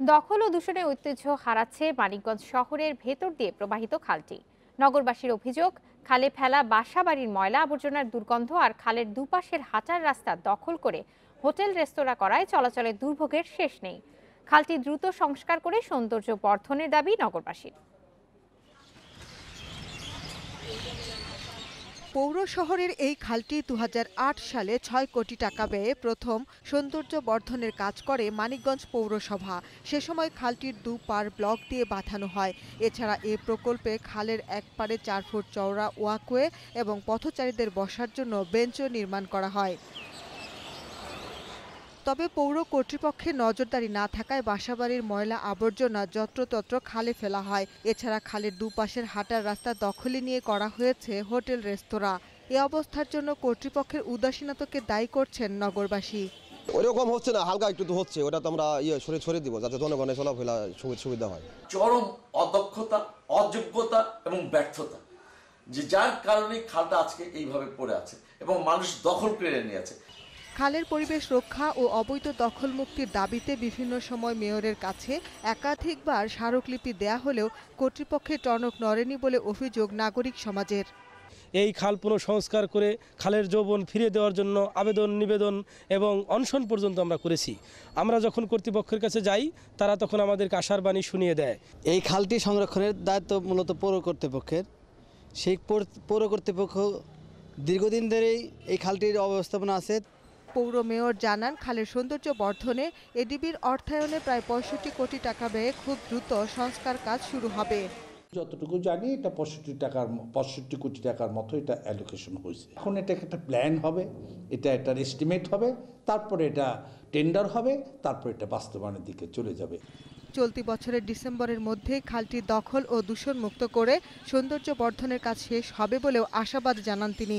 দখল ও দূষণের ঐতিহ্য হারাচ্ছে মানিকগঞ্জ শহরের ভেতর দিয়ে প্রবাহিত খালটি। নগরবাসীর অভিযোগ, খালে ফেলা বাসা বাড়ির ময়লা আবর্জনার দুর্গন্ধ আর খালের দুপাশের হাঁটার রাস্তা দখল করে হোটেল রেস্তোরাঁ করায় চলাচলের দুর্ভোগের শেষ নেই। খালটি দ্রুত সংস্কার করে সৌন্দর্য বর্ধনের দাবি নগরবাসীর। পৌর শহরের এই খালটি দু হাজার আট সালে ছয় কোটি টাকা ব্যয়ে প্রথম সৌন্দর্য বর্ধনের কাজ করে মানিকগঞ্জ পৌরসভা। সে সময় খালটির দু পার ব্লক দিয়ে বাঁধানো হয়। এছাড়া এ প্রকল্পে খালের এক পারে চার ফুট চওড়া ওয়াকওয়ে এবং পথচারীদের বসার জন্য বেঞ্চও নির্মাণ করা হয়। তবে পৌর কর্তৃপক্ষের নজরদারি না থাকায় বাসাবাড়ির ময়লা আবর্জনা যত্রতত্র খালে ফেলা হয়। এছাড়া খালের দুপাশের হাঁটার রাস্তা দখলে নিয়ে করা হয়েছে হোটেল রেস্তোরাঁ। এ অবস্থার জন্য কর্তৃপক্ষের উদাসীনতাকে দায়ী করছেন নগরবাসী। ওইরকম হচ্ছে না হালকা একটু তো হচ্ছে ওটা তো আমরা ইয়ে সরে সরে দিব যাতে জনগণের চলাফেরা সুবি- সুবিধা হয়। চরম অদক্ষতা অযোগ্যতা এবং ব্যর্থতা যে যার কারণে খালটা আজকে এইভাবে পড়ে আছে এবং মানুষ দখল করে নিয়েছে খালের পরিবেশ রক্ষা ও অবৈধ দখল মুক্তির দাবিতে বিভিন্ন সময় মেয়রের কাছে একাধিকবার স্মারকলিপি দেয়া হলেও কর্তৃপক্ষের টনক নড়েনি বলে অভিযোগ নাগরিক সমাজের। এই খাল পুনঃসংস্কার করে খালের যৌবন ফিরিয়ে দেওয়ার জন্য আবেদন নিবেদন এবং অনশন পর্যন্ত আমরা করেছি। আমরা যখন কর্তৃপক্ষের কাছে যাই তারা তখন আমাদেরকে আশার বাণী শুনিয়ে দেয়। এই খালটি সংরক্ষণের দায়িত্ব মূলত পৌর কর্তৃপক্ষের। সেই পৌর- পৌর কর্তৃপক্ষ দীর্ঘদিন ধরেই এই খালটির অব্যবস্থাপনা আছে। পৌর মেয়র জানান খালের সৌন্দর্য বর্ধনে এডিবির অর্থায়নে প্রায় পঁয়ষট্টি কোটি টাকা ব্যয়ে খুব দ্রুত সংস্কার কাজ শুরু হবে। যতটুকু জানি এটা পঁয়ষট্টি টাকার পঁয়ষট্টি কোটি টাকার মতো এটা অ্যালোকেশন হয়েছে। এখন এটা একটা প্ল্যান হবে এটা একটা এস্টিমেট হবে তারপরে এটা টেন্ডার হবে তারপর এটা বাস্তবায়নের দিকে চলে যাবে। চলতি বছরের ডিসেম্বরের মধ্যে খালটি দখল ও দূষণমুক্ত করে সৌন্দর্য বর্ধনের কাজ শেষ হবে বলেও আশাবাদ জানান তিনি।